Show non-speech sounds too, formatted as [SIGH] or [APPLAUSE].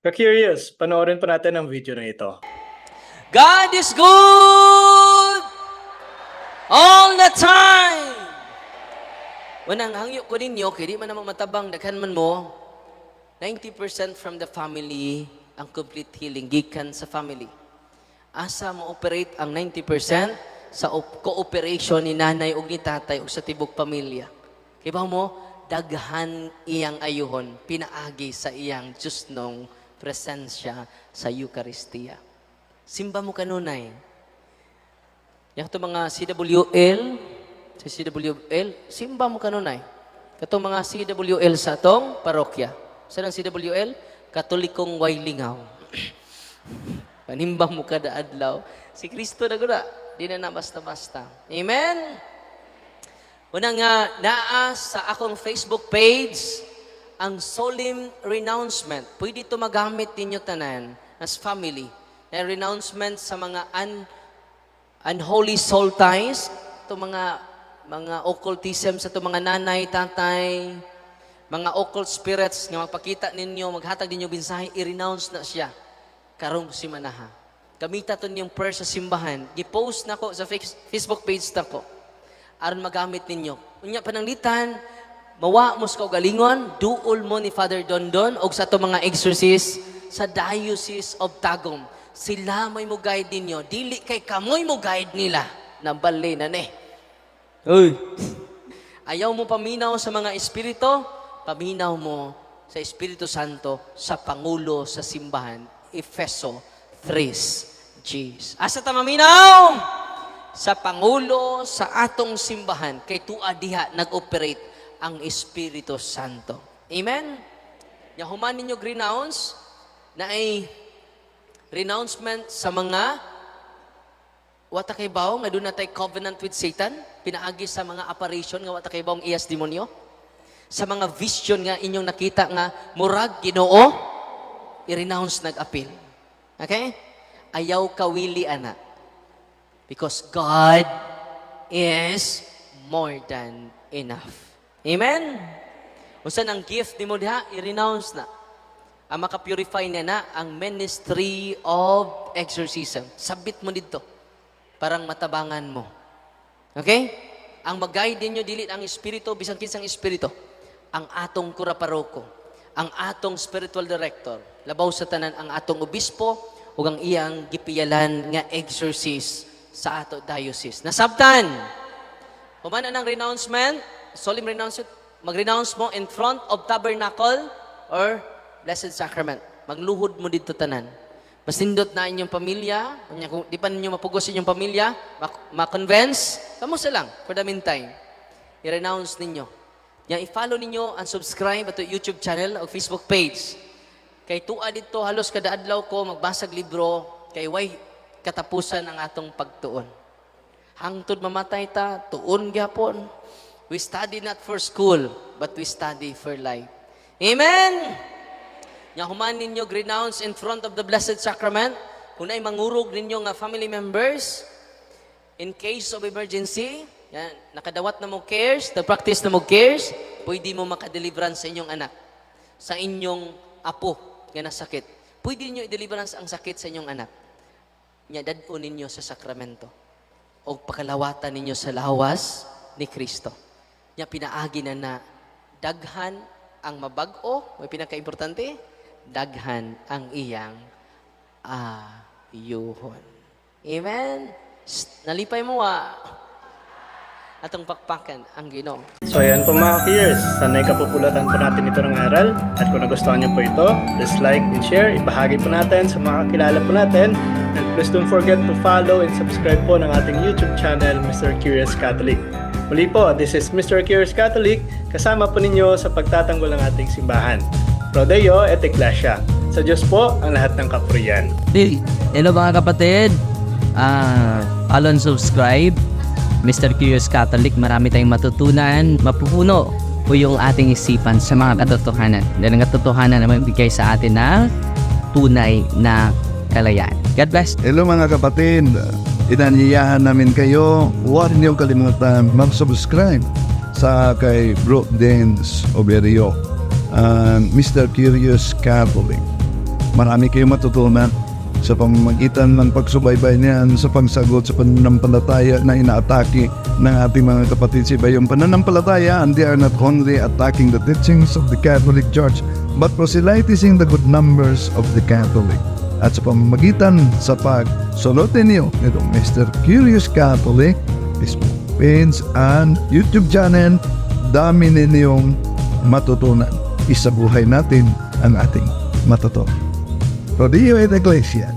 Ka-curious, panoorin po natin ang video na ito. God is good all the time. Wanang hangyo ko ninyo, kaya di man namang matabang, daghan man mo, 90% from the family ang complete healing, gikan sa family. Asa mo operate ang 90% sa op- cooperation ni nanay ug ni tatay ug sa tibok pamilya. Kaya ba mo, daghan iyang ayuhon, pinaagi sa iyang Diyos nung presensya sa Eucharistia. Simba mo kanunay. Yang to mga CWL, sa CWL, simba mo kanunay. Katong mga CWL sa atong parokya. Sa ng CWL, Katolikong Wailingaw. [CLEARS THROAT] Panimbang mo kada adlaw. Si Kristo na guna, di na na basta-basta. Amen? Una nga, naa sa akong Facebook page, ang solemn renouncement. Pwede ito magamit ninyo tanan as family. Na renouncement sa mga un, unholy soul ties, ito mga mga occultism sa ito mga nanay, tatay, mga occult spirits nga magpakita ninyo, maghatag ninyo binsahe, i-renounce na siya. Karong si Manaha. Gamita to yung prayer sa simbahan. Gi-post na ko sa face- Facebook page na ko aron magamit ninyo. Unya pananglitan, mawa mo sa kaugalingon, duol mo ni Father Dondon og sa to mga exorcist sa Diocese of Tagum. Sila may mo guide ninyo. Dili kay kamoy mo guide nila. Nabali na ni. Uy. Ayaw mo paminaw sa mga espiritu, paminaw mo sa Espiritu Santo sa Pangulo sa Simbahan, Efeso 3, Gs. Asa ta maminaw? Sa Pangulo sa atong simbahan, kay tuwa diha nag-operate ang Espiritu Santo. Amen? Yahuman ninyo renounce na ay renouncement sa mga wata nga doon natay covenant with Satan, pinaagi sa mga apparition nga wata kay iyas demonyo, sa mga vision nga inyong nakita nga murag Ginoo, i-renounce nag-appeal. Okay? Ayaw kawili ana. Because God is more than enough. Amen? Unsa ang gift ni mo diha, i-renounce na. Ang makapurify niya na ang ministry of exorcism. Sabit mo dito. Parang matabangan mo. Okay? Ang mag-guide ninyo, dili ang espiritu, bisang kinsang espiritu. Ang atong kuraparoko. Ang atong spiritual director. Labaw sa tanan ang atong obispo ug ang iyang gipiyalan nga exorcist sa ato diocese. Nasabtan. Humana ng renouncement, solemn renouncement, mag-renounce mo in front of tabernacle or blessed sacrament. Magluhod mo dito tanan. Masindot na inyong pamilya, kung di pa ninyo mapugos inyong pamilya, ma-convince, kamusta lang for the meantime. I-renounce ninyo. Yang i-follow ninyo and subscribe ato YouTube channel o Facebook page. Kay tuwa dito halos kada adlaw ko magbasag libro kay way katapusan ang atong pagtuon. Hangtod mamatay ta, tuon gyapon. We study not for school, but we study for life. Amen! Nga human ninyo renounce in front of the Blessed Sacrament, kung na'y mangurog ninyo nga family members, in case of emergency, yan, nakadawat na mo cares, na-practice na mo cares, pwede mo makadeliverance sa inyong anak, sa inyong apo nga nasakit. Pwede niyo i-deliverance ang sakit sa inyong anak. Nya dadon ninyo sa sakramento o pakalawatan ninyo sa lawas ni Kristo. Nya pinaagi na na daghan ang mabag-o, may pinaka-importante, daghan ang iyang ayuhon. Amen? Nalipay mo ah. Atong pakpakan ang Ginoo. So ayan po mga ka-curious, sanay kapupulatan po natin ito ng aral. At kung nagustuhan niyo po ito, please like and share, ibahagi po natin sa mga kakilala po natin. And please don't forget to follow and subscribe po ng ating YouTube channel, Mr. Curious Catholic. Muli po, this is Mr. Curious Catholic, kasama po ninyo sa pagtatanggol ng ating simbahan. Prodeo et Ecclesia. Sa Diyos po ang lahat ng kapurian. Hello mga kapatid. Ah, follow and subscribe. Mr. Curious Catholic, marami tayong matutunan, mapupuno po yung ating isipan sa mga katotohanan. Dahil ang katotohanan na magbigay sa atin ng tunay na kalayaan. God bless. Hello mga kapatid, inanyayahan namin kayo, huwag niyong kalimutan mag-subscribe sa kay Bro Dance Oberio, and Mr. Curious Catholic. marami kayong matutunan sa pamamagitan ng pagsubaybay niyan sa pagsagot sa pananampalataya na inaatake ng ating mga kapatid sa iba. Pananampalataya, and they are not only attacking the teachings of the Catholic Church, but proselytizing the good numbers of the Catholic. At sa pamamagitan sa pagsulotin niyo nitong Mr. Curious Catholic, Facebook page and YouTube channel, dami ninyong matutunan. Isabuhay natin ang ating matutunan. Rodillo et Iglesia,